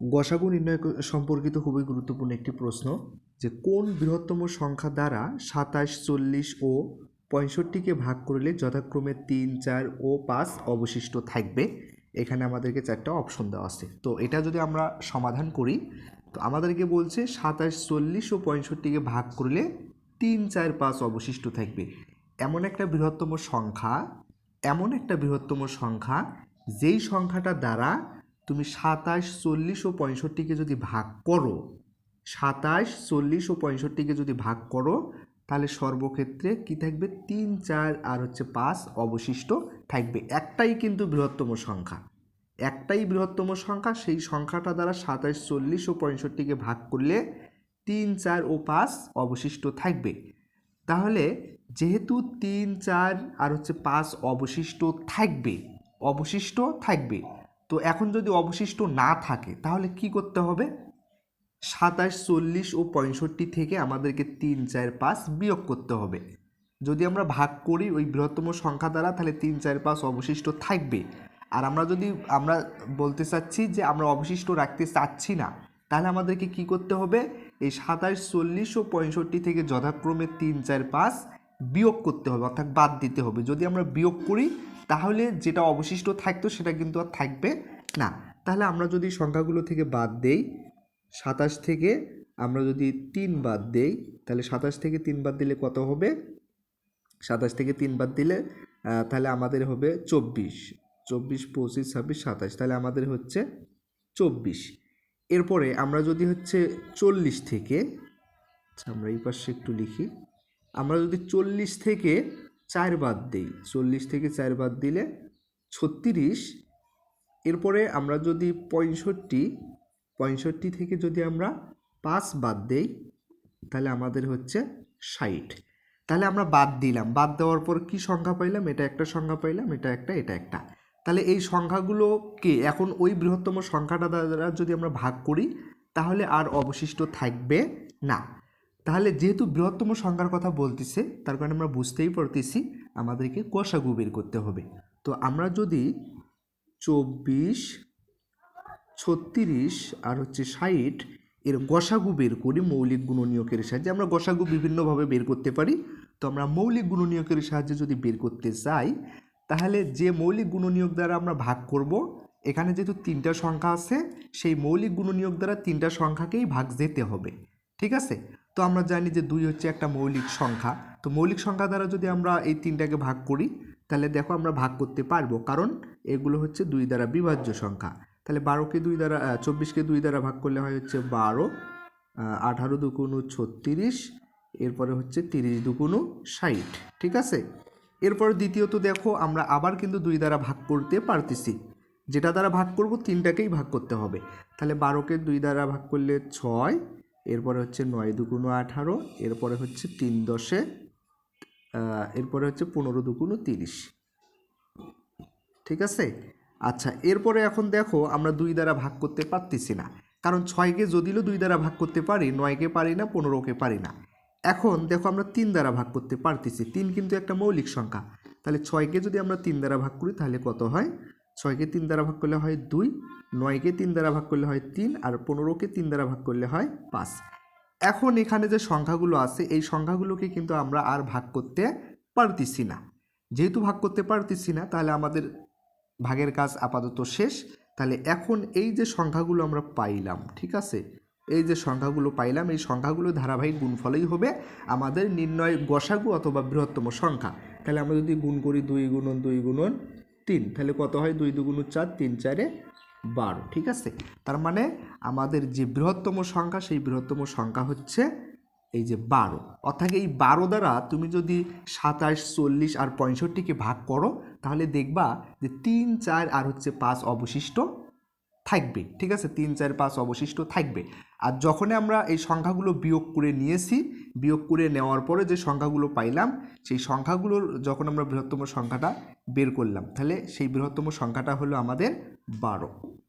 গসাগু নির্ণয় সম্পর্কিত খুবই গুরুত্বপূর্ণ একটি প্রশ্ন যে কোন বৃহত্তম সংখ্যা দ্বারা সাতাশ, চল্লিশ ও পঁয়ষট্টিকে ভাগ করলে যথাক্রমে তিন, চার ও পাঁচ অবশিষ্ট থাকবে? এখানে আমাদেরকে চারটা অপশন দেওয়া আছে। তো এটা যদি আমরা সমাধান করি, তো আমাদেরকে বলছে সাতাশ, চল্লিশ ও পঁয়ষট্টিকে ভাগ করলে তিন, চার, পাঁচ অবশিষ্ট থাকবে। এমন একটা বৃহত্তম সংখ্যা, এমন একটা বৃহত্তম সংখ্যা যেই সংখ্যাটা দ্বারা তুমি সাতাশ, চল্লিশ ও পঁয়ষট্টিকে যদি ভাগ করো, সাতাশ, চল্লিশ ও পঁয়ষট্টিকে যদি ভাগ করো, তাহলে সর্বক্ষেত্রে কি থাকবে? তিন, চার আর হচ্ছে পাঁচ অবশিষ্ট থাকবে। একটাই কিন্তু বৃহত্তম সংখ্যা। একটাই বৃহত্তম সংখ্যা, সেই সংখ্যাটা দ্বারা সাতাশ, চল্লিশ ও পঁয়ষট্টিকে ভাগ করলে তিন, চার ও পাঁচ অবশিষ্ট থাকবে। তাহলে যেহেতু তিন, চার আর হচ্ছে পাঁচ অবশিষ্ট থাকবে অবশিষ্ট থাকবে তো এখন যদি অবশিষ্ট না থাকে, তাহলে কি করতে হবে? সাতাশ, চল্লিশ ও পঁয়ষট্টি থেকে আমাদেরকে তিন, চার, পাঁচ বিয়োগ করতে হবে। যদি আমরা ভাগ করি ওই বৃহত্তম সংখ্যা দ্বারা, তাহলে তিন, চার, পাঁচ অবশিষ্ট থাকবে। আর আমরা যদি, আমরা বলতে চাচ্ছি যে আমরা অবশিষ্ট রাখতে চাচ্ছি না, তাহলে আমাদেরকে কি করতে হবে? এই সাতাশ, চল্লিশ ও পঁয়ষট্টি থেকে যথাক্রমে তিন, চার, পাঁচ বিয়োগ করতে হবে, অর্থাৎ বাদ দিতে হবে। যদি আমরা বিয়োগ করি তাহলে যেটা অবশিষ্ট থাকতো সেটা কিন্তু আর থাকবে না। তাহলে আমরা যদি সংখ্যাগুলো থেকে বাদ দেই, সাতাশ থেকে আমরা যদি তিন বাদ দেই, তাহলে সাতাশ থেকে তিন বাদ দিলে কত হবে? সাতাশ থেকে তিন বাদ দিলে তাহলে আমাদের হবে চব্বিশ। চব্বিশ, পঁচিশ, ছাব্বিশ, সাতাশ, তাহলে আমাদের হচ্ছে চব্বিশ। এরপরে আমরা যদি হচ্ছে চল্লিশ থেকে আচ্ছা আমরা এই পাশে একটু লিখি, আমরা যদি চল্লিশ থেকে চার বাদ দিই, চল্লিশ থেকে চার বাদ দিলে ছত্রিশ। এরপরে আমরা যদি পঁয়ষট্টি পঁয়ষট্টি থেকে যদি আমরা পাঁচ বাদ দেই, তাহলে আমাদের হচ্ছে ষাট। তাহলে আমরা বাদ দিলাম। বাদ দেওয়ার পর কি সংখ্যা পাইলাম? এটা একটা সংখ্যা পাইলাম, এটা একটা এটা একটা। তাহলে এই সংখ্যাগুলোকে এখন ওই বৃহত্তম সংখ্যাটা দ্বারা যদি আমরা ভাগ করি, তাহলে আর অবশিষ্ট থাকবে না। তাহলে যেহেতু বৃহত্তম সংখ্যার কথা বলতেছে, তার কারণে আমরা বুঝতেই পারতেছি আমাদেরকে কষাগু বের করতে হবে। তো আমরা যদি চব্বিশ, ছত্রিশ আর হচ্ছে ষাট এর গসাগু বের করি মৌলিক গুণনীয়কের সাহায্যে, আমরা গসাগু বিভিন্নভাবে বের করতে পারি। তো আমরা মৌলিক গুণনীয়কের সাহায্যে যদি বের করতে চাই, তাহলে যে মৌলিক গুণনীয়ক দ্বারা আমরা ভাগ করব, এখানে যেহেতু তিনটা সংখ্যা আছে, সেই মৌলিক গুণনীয়ক দ্বারা তিনটা সংখ্যাকেই ভাগ যেতে হবে। ঠিক আছে? তো আমরা জানি যে দুই হচ্ছে একটা মৌলিক সংখ্যা। তো মৌলিক সংখ্যা দ্বারা যদি আমরা এই তিনটাকে ভাগ করি, তাহলে দেখো আমরা ভাগ করতে পারব, কারণ এগুলো হচ্ছে দুই দ্বারা বিভাজ্য সংখ্যা। তাহলে বারোকে দুই দ্বারা চব্বিশকে দুই দ্বারা ভাগ করলে হয় হচ্ছে বারো আঠারো দুগুণ ছত্রিশ, এরপরে হচ্ছে তিরিশ দুগুণ ষাট, ঠিক আছে? এরপর দ্বিতীয়ত দেখো, আমরা আবার কিন্তু দুই দ্বারা ভাগ করতে পারতেছি। যেটা দ্বারা ভাগ করব, তিনটাকেই ভাগ করতে হবে। তাহলে বারোকে দুই দ্বারা ভাগ করলে ছয় এরপরে হচ্ছে নয় দুগুণ আঠারো, এরপরে হচ্ছে তিন দশে এরপরে হচ্ছে পনেরো দুগুণ তিরিশ। ঠিক আছে? আচ্ছা এরপরে এখন দেখো আমরা দুই দ্বারা ভাগ করতে পারতেছি না। কারণ ছয়কে যদিও দুই দ্বারা ভাগ করতে পারি, নয়কে পারি না, পনেরোকে পারি না। এখন দেখো আমরা তিন দ্বারা ভাগ করতে পারতেছি, তিন কিন্তু একটা মৌলিক সংখ্যা। তাহলে ছয়কে যদি আমরা তিন দ্বারা ভাগ করি, তাহলে কত হয়? ছয়কে তিন দ্বারা ভাগ করলে হয় দুই, নয়কে তিন দ্বারা ভাগ করলে হয় তিন, আর পনেরোকে তিন দ্বারা ভাগ করলে হয় পাঁচ। এখন এখানে যে সংখ্যাগুলো আছে, এই সংখ্যাগুলোকে কিন্তু আমরা আর ভাগ করতে পারতেছি না। যেহেতু ভাগ করতে পারতেছি না, তাহলে আমাদের ভাগের কাজ আপাতত শেষ। তাহলে এখন এই যে সংখ্যাগুলো আমরা পাইলাম, ঠিক আছে? এই যে সংখ্যাগুলো পাইলাম, এই সংখ্যাগুলো ধারাবাহিক গুণফলেই হবে আমাদের নির্ণয় গসাগু অথবা বৃহত্তম সংখ্যা। তাহলে আমরা যদি গুণ করি দুই গুণন দুই গুণন তিন, তাহলে কত হয়? দুই দুগুণ চার, তিন চারে বারো, ঠিক আছে? তার মানে আমাদের যে বৃহত্তম সংখ্যা, সেই বৃহত্তম সংখ্যা হচ্ছে এই যে বারো। অর্থাৎ এই বারো দ্বারা তুমি যদি সাতাশ, চল্লিশ আর পঁয়ষট্টিকে ভাগ করো, তাহলে দেখবা যে তিন, চার আর হচ্ছে পাঁচ অবশিষ্ট থাকবে, ঠিক আছে? তিন, চার, পাঁচ অবশিষ্ট থাকবে। আর যখনই আমরা এই সংখ্যাগুলো বিয়োগ করে নিয়েছি বিয়োগ করে নেওয়ার পরে যে সংখ্যাগুলো পাইলাম, সেই সংখ্যাগুলোর যখন আমরা বৃহত্তম সংখ্যাটা বের করলাম, তাহলে সেই বৃহত্তম সংখ্যাটা হলো আমাদের বারো।